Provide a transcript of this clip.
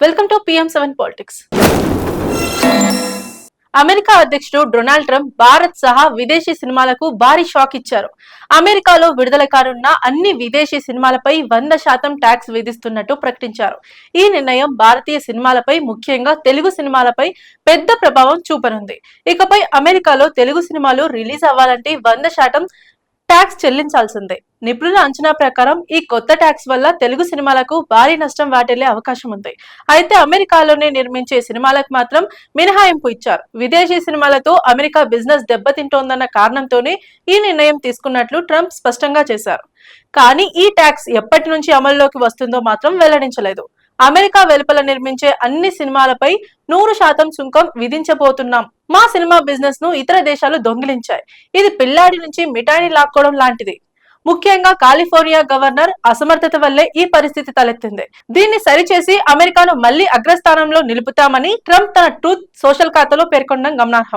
Welcome to PM seven politics America అధ్యక్షుడు Donald Trump Bharat సహా విదేశీ సినిమాలకు భారీ షాక్ ఇచ్చారు. అమెరికాలో విడుదల కానున్న అన్ని విదేశీ సినిమాలపై వంద శాతం ట్యాక్స్ విధిస్తున్నట్టు ప్రకటించారు. ఈ నిర్ణయం భారతీయ సినిమాలపై ముఖ్యంగా తెలుగు సినిమాలపై పెద్ద ప్రభావం చూపనుంది. ఇకపై అమెరికాలో తెలుగు సినిమాలు రిలీజ్ అవ్వాలంటే వంద శాతం ట్యాక్స్ చెల్లించాల్సిందే. నిపుణుల అంచనా ప్రకారం ఈ కొత్త ట్యాక్స్ వల్ల తెలుగు సినిమాలకు భారీ నష్టం వాటిల్లే అవకాశం ఉంది అయితే అమెరికాలోనే నిర్మించే సినిమాలకు మాత్రం మినహాయింపు ఇచ్చారు. విదేశీ సినిమాలతో అమెరికా బిజినెస్ దెబ్బతింటోందన్న కారణంతోనే ఈ నిర్ణయం తీసుకున్నట్లు ట్రంప్ స్పష్టంగా చేశారు. కానీ ఈ ట్యాక్స్ ఎప్పటి నుంచి అమల్లోకి వస్తుందో మాత్రం వెల్లడించలేదు. అమెరికా వెలుపల నిర్మించే అన్ని సినిమాలపై నూరు శాతం సుంకం విధించబోతున్నాం. మా సినిమా బిజినెస్ను ఇతర దేశాలు దొంగిలించాయి. ఇది పిల్లాడి నుంచి మిఠాయిని లాక్కోవడం లాంటిది. ముఖ్యంగా కాలిఫోర్నియా గవర్నర్ అసమర్థత వల్లే ఈ పరిస్థితి తలెత్తింది. దీన్ని సరిచేసి అమెరికాను మళ్ళీ అగ్రస్థానంలో నిలుపుతామని ట్రంప్ తన ట్రూత్ సోషల్ ఖాతాలో పేర్కొనడం గమనార్హం.